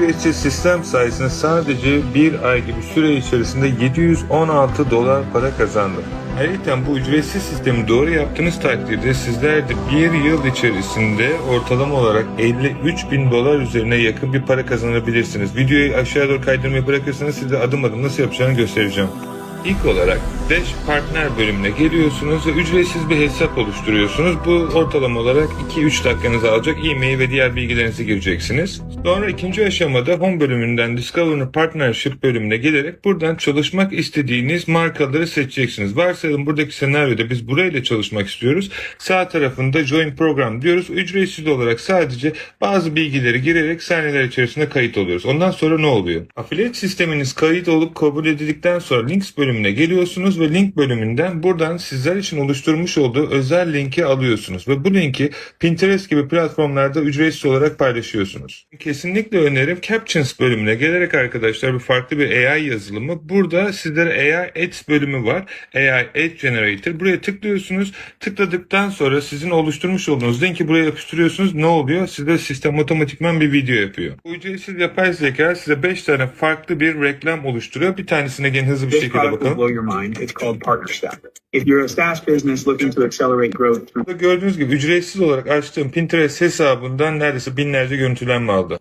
ücretsiz sistem sayesinde sadece bir ay gibi süre içerisinde 716 dolar para kazandım. Ayrıca bu ücretsiz sistemi doğru yaptığınız takdirde sizler de bir yıl içerisinde ortalama olarak 53 bin dolar üzerine yakın bir para kazanabilirsiniz. Videoyu aşağı doğru kaydırmayı bırakırsanız size adım adım nasıl yapacağını göstereceğim. İlk olarak Dash Partner bölümüne geliyorsunuz ve ücretsiz bir hesap oluşturuyorsunuz. Bu ortalama olarak 2-3 dakikanızı alacak e-mail ve diğer bilgilerinizi gireceksiniz. Sonra ikinci aşamada Home bölümünden Discover Partnership bölümüne gelerek buradan çalışmak istediğiniz markaları seçeceksiniz. Varsayalım buradaki senaryoda biz burayla çalışmak istiyoruz. Sağ tarafında Join Program diyoruz. Ücretsiz olarak sadece bazı bilgileri girerek saniyeler içerisinde kayıt oluyoruz. Ondan sonra ne oluyor? Affiliate sisteminiz kayıt olup kabul edildikten sonra Links bölümüne geliyorsunuz ve link bölümünden buradan sizler için oluşturmuş olduğu özel linki alıyorsunuz ve bu linki Pinterest gibi platformlarda ücretsiz olarak paylaşıyorsunuz. Kesinlikle önerim Captions bölümüne gelerek arkadaşlar bir farklı bir AI yazılımı. Burada sizlere AI Ads bölümü var. AI Ad Generator. Buraya tıklıyorsunuz. Tıkladıktan sonra sizin oluşturmuş olduğunuz linki buraya yapıştırıyorsunuz. Ne oluyor? Size sistem otomatikman bir video yapıyor. Bu ücretsiz yapay zeka size 5 tane farklı bir reklam oluşturuyor. Bir tanesine gelin hızlı bir şekilde bakalım. It's called PartnerStack. If you're a SaaS business looking to accelerate growth through gördüğünüz gibi ücretsiz olarak açtığım Pinterest hesabından neredeyse binlerce görüntülenme aldı.